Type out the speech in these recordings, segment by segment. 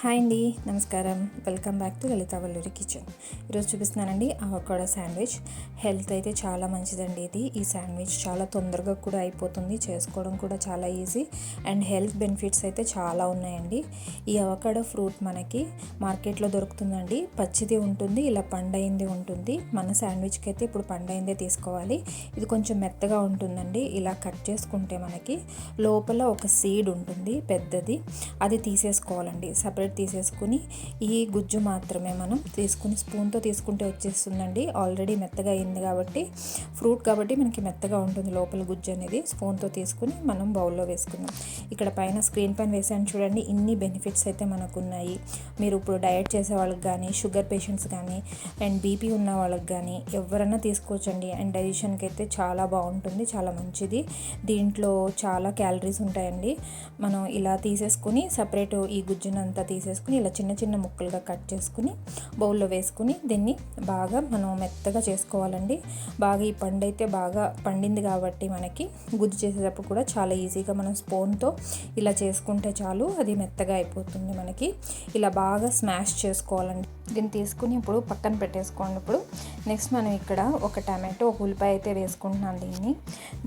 Hi అండి నమస్కారం. Welcome back to Lalitha Valluri kitchen. ఈరోజు చూపిస్తున్నానండి అవకాడో శాండ్విచ్. హెల్త్ అయితే చాలా మంచిదండి ఇది. ఈ శాండ్విచ్ చాలా తొందరగా కూడా అయిపోతుంది చేసుకోవడం కూడా చాలా ఈజీ. అండ్ హెల్త్ బెనిఫిట్స్ అయితే చాలా ఉన్నాయండి. ఈ అవకాడో ఫ్రూట్ మనకి మార్కెట్లో దొరుకుతుందండి. పచ్చిది ఉంటుంది ఇలా పండైంది ఉంటుంది. మన శాండ్విచ్కి అయితే ఇప్పుడు పండైందే తీసుకోవాలి. ఇది కొంచెం మెత్తగా ఉంటుందండి. ఇలా కట్ చేసుకుంటే మనకి లోపల ఒక సీడ్ ఉంటుంది పెద్దది. అది తీసేసుకోవాలండి. సపరేట్ తీసేసుకుని ఈ గుజ్జు మాత్రమే మనం తీసుకుని స్పూన్తో తీసుకుంటే వచ్చేస్తుందండి. ఆల్రెడీ మెత్తగా అయింది కాబట్టి ఫ్రూట్ కాబట్టి మనకి మెత్తగా ఉంటుంది లోపల గుజ్జు అనేది. స్పూన్తో తీసుకుని మనం బౌల్లో వేసుకుందాం. ఇక్కడ పైన స్క్రీన్ పైన వేసాను చూడండి ఇన్ని బెనిఫిట్స్ అయితే మనకు ఉన్నాయి మీరు ఇప్పుడు డయట్ చేసే వాళ్ళకి కానీ షుగర్ పేషెంట్స్ కానీ అండ్ బీపీ ఉన్న వాళ్ళకి కానీ ఎవరైనా తీసుకోవచ్చండి. అండ్ డైజెషన్కి అయితే చాలా బాగుంటుంది చాలా మంచిది. దీంట్లో చాలా క్యాలరీస్ ఉంటాయండి. మనం ఇలా తీసేసుకుని సపరేట్ ఈ గుజ్జునంతా తీసేసుకుని ఇలా చిన్న చిన్న ముక్కలుగా కట్ చేసుకుని బౌల్లో వేసుకుని దీన్ని బాగా మనం మెత్తగా చేసుకోవాలండి. బాగా ఈ పండు అయితే బాగా పండింది కాబట్టి మనకి గుజ్జు చేసేటప్పుడు కూడా చాలా ఈజీగా మనం స్పూన్తో ఇలా చేసుకుంటే చాలు అది మెత్తగా అయిపోతుంది మనకి. ఇలా బాగా స్మాష్ చేసుకోవాలండి. దీన్ని తీసుకుని ఇప్పుడు పక్కన పెట్టేసుకోండి ఇప్పుడు. నెక్స్ట్ మనం ఇక్కడ ఒక టమాటో ఒక ఉల్లిపాయ అయితే వేసుకుంటున్నాను దీన్ని.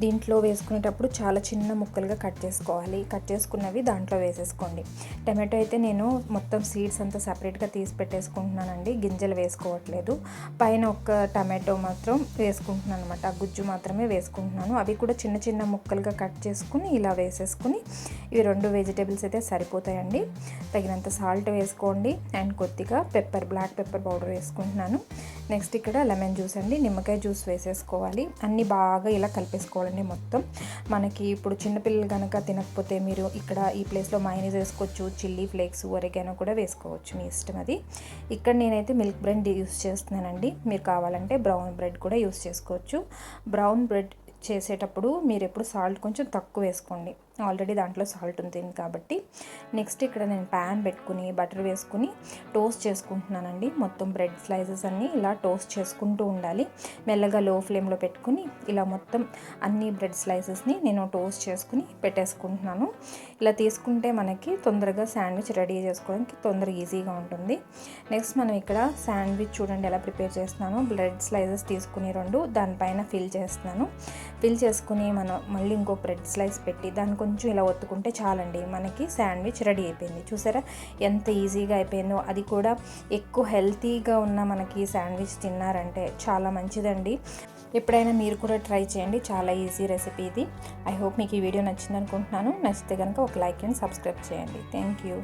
దీంట్లో వేసుకునేటప్పుడు చాలా చిన్న ముక్కలుగా కట్ చేసుకోవాలి. కట్ చేసుకున్నవి దాంట్లో వేసేసుకోండి. టమాటో అయితే నేను మొత్తం సీడ్స్ అంతా సపరేట్గా తీసి పెట్టేసుకుంటున్నానండి. గింజలు వేసుకోవట్లేదు. పైన ఒక టమాటో మాత్రం వేసుకుంటున్నాను అనమాట ఆ గుజ్జు మాత్రమే వేసుకుంటున్నాను. అవి కూడా చిన్న చిన్న ముక్కలుగా కట్ చేసుకుని ఇలా వేసేసుకుని ఇవి రెండు వెజిటేబుల్స్ అయితే సరిపోతాయండి. తగినంత సాల్ట్ వేసుకోండి. అండ్ కొద్దిగా పెప్పర్ బ్లాక్ పెప్పర్ పౌడర్ వేసుకుంటున్నాను. నెక్స్ట్ ఇక్కడ లెమన్ జ్యూస్ అండి. నిమ్మకాయ జ్యూస్ వేసేసుకోవాలి. అన్నీ బాగా ఇలా కలిపేసుకోవాలండి మొత్తం. మనకి ఇప్పుడు చిన్నపిల్లలు కనుక తినకపోతే మీరు ఇక్కడ ఈ ప్లేస్లో మైనీస్ వేసుకోవచ్చు చిల్లీ ఫ్లేక్స్ ఒరిగానో కూడా వేసుకోవచ్చు మీ ఇష్టం అది. ఇక్కడ నేనైతే మిల్క్ బ్రెడ్ యూస్ చేస్తున్నానండి. మీరు కావాలంటే బ్రౌన్ బ్రెడ్ కూడా యూస్ చేసుకోవచ్చు. బ్రౌన్ బ్రెడ్ చేసేటప్పుడు మీరు ఎప్పుడు సాల్ట్ కొంచెం తక్కువ వేసుకోండి. ఆల్రెడీ దాంట్లో సాల్ట్ ఉంటుంది కాబట్టి. నెక్స్ట్ ఇక్కడ నేను ప్యాన్ పెట్టుకుని బటర్ వేసుకుని టోస్ట్ చేసుకుంటున్నానండి. మొత్తం బ్రెడ్ స్లైసెస్ అన్నీ ఇలా టోస్ట్ చేసుకుంటూ ఉండాలి. మెల్లగా లో ఫ్లేమ్లో పెట్టుకుని ఇలా మొత్తం అన్ని బ్రెడ్ స్లైసెస్ని నేను టోస్ట్ చేసుకుని పెట్టేసుకుంటున్నాను. ఇలా తీసుకుంటే మనకి తొందరగా శాండ్విచ్ రెడీ చేసుకోవడానికి తొందరగా ఈజీగా ఉంటుంది. నెక్స్ట్ మనం ఇక్కడ శాండ్విచ్ చూడండి ఎలా ప్రిపేర్ చేస్తున్నాను. బ్రెడ్ స్లైసెస్ తీసుకుని రెండు దానిపైన ఫిల్ చేస్తున్నాను. ఫిల్ చేసుకుని మనం మళ్ళీ ఇంకో బ్రెడ్ స్లైస్ పెట్టి దాన్ని కొంచెం ఇలా ఒత్తుకుంటే చాలండి. మనకి శాండ్విచ్ రెడీ అయిపోయింది. చూసారా? ఎంత ఈజీగా అయిపోయిందో. అది కూడా ఎక్కువ హెల్తీగా ఉన్న మనకి శాండ్విచ్ తిన్నారంటే చాలా మంచిదండి. ఎప్పుడైనా మీరు కూడా ట్రై చేయండి. చాలా ఈజీ రెసిపీ ఇది. ఐ హోప్ మీకు ఈ వీడియో నచ్చింది అనుకుంటున్నాను నచ్చితే కనుక ఒక లైక్ అండ్ సబ్స్క్రైబ్ చేయండి. Thank you.